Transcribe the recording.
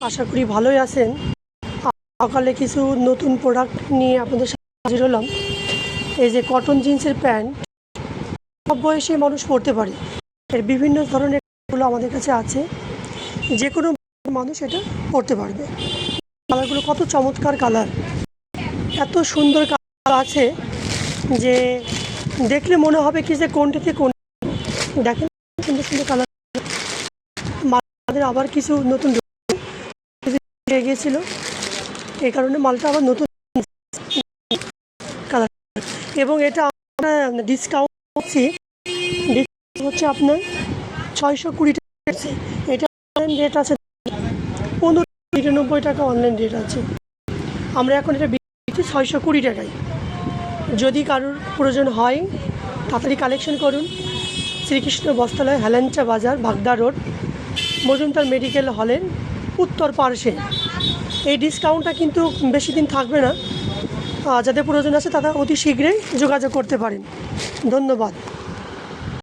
আশা করি ভালোই আছেন। সকালে কিছু নতুন প্রোডাক্ট নিয়ে আপনাদের সাথে হাজির হলাম। এই যে কটন জিন্সের প্যান্ট, সব বয়সী মানুষ পরতে পারে। এর বিভিন্ন ধরনেরগুলো আমাদের কাছে আছে। যে কোনো মানুষ এটা পরতে পারবে। কালারগুলো কত চমৎকার কালার এত সুন্দর কালার আছে যে দেখলে মনে হবে কি যে কোনটাতে কোন দেখেন, সুন্দর সুন্দর কালার আমাদের আবার কিছু নতুন পেয়ে গিয়েছিল। এই কারণে মালটা আবার নতুন কালার এবং এটা আমরা ডিসকাউন্ট হচ্ছে ডিসকাউন্ট হচ্ছে আপনার ছয়শো কুড়ি টাকা। এটা অনলাইন রেট আছে। পনেরো নিরানব্বই টাকা অনলাইন রেট আছে। আমরা এখন এটা বিক্রি ছয়শো কুড়ি টাকায়। যদি কারোর প্রয়োজন হয়, তাড়াতাড়ি কালেকশন করুন। শ্রীকৃষ্ণ বস্ত্রালয়, হেলেঞ্চা বাজার, বাগদা রোড, মজুমদার মেডিকেল হলের উত্তর পার্শ্বে। এই ডিসকাউন্টটা কিন্তু বেশি দিন থাকবে না। যাদের প্রয়োজন আছে তারা অতি শীঘ্রই যোগাযোগ করতে পারেন। ধন্যবাদ।